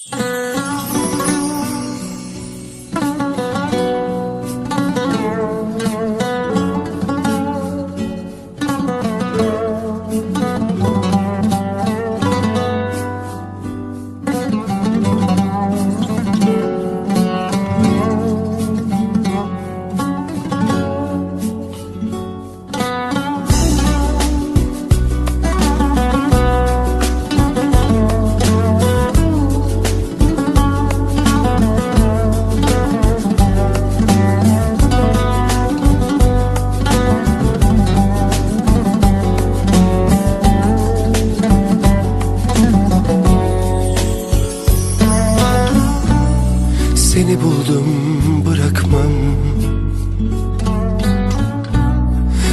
Seni buldum bırakmam.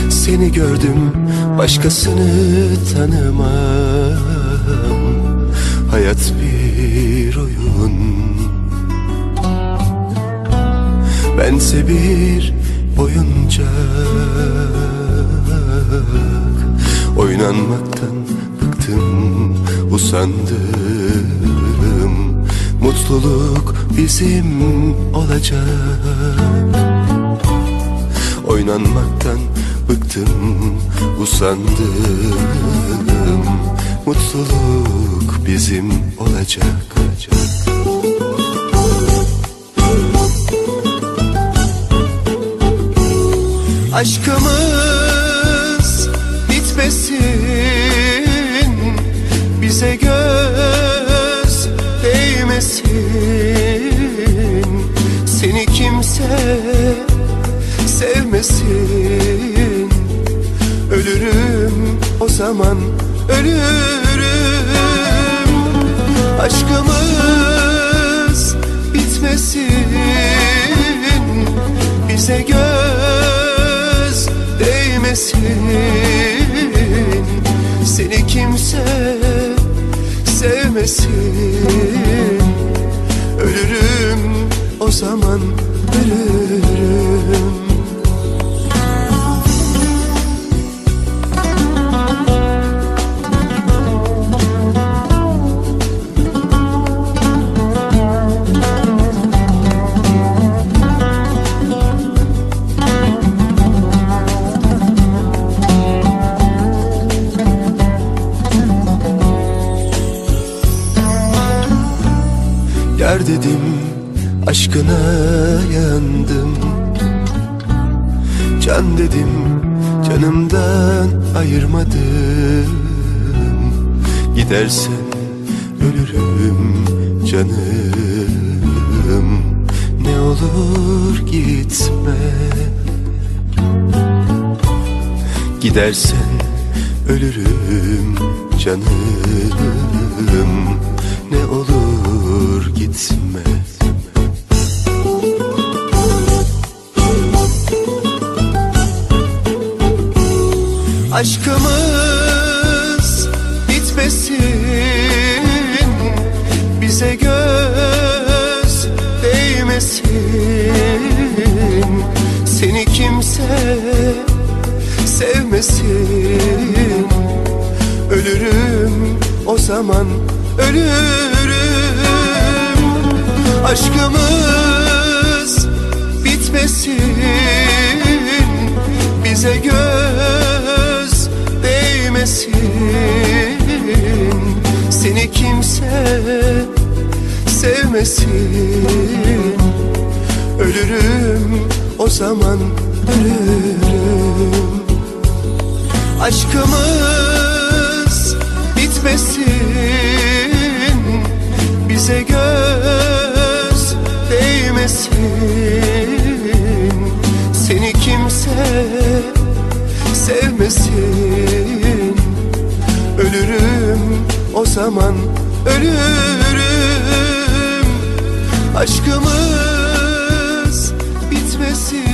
Seni gördüm başkasını tanımam. Hayat bir oyun. Bense bir oyuncak. Oynanmaktan bıktım usandım Mutluluk bizim olacak. Oynanmaktan bıktım usandım. Mutluluk bizim olacak. Aşkımız bitmesin Bize göz zaman ölürüm. Aşkımız bitmesin Bize göz değmesin. Seni kimse sevmesin. Ölürüm o zaman ölürüm dedim aşkına yandım. Can dedim canımdan ayırmadım. Gidersen ölürüm canım. Ne olur gitme. Gidersen ölürüm canım. Ne olur Aşkımız bitmesin Bize göz değmesin. Seni kimse sevmesin. Ölürüm o zaman ölürüm. Aşkımız bitmesin Bize göz kimse sevmesin. Ölürüm o zaman ölürüm. Aşkımız bitmesin. Bize göz değmesin. Seni kimse sevmesin. Ölürüm o zaman ölürüm. Aşkımız bitmesin.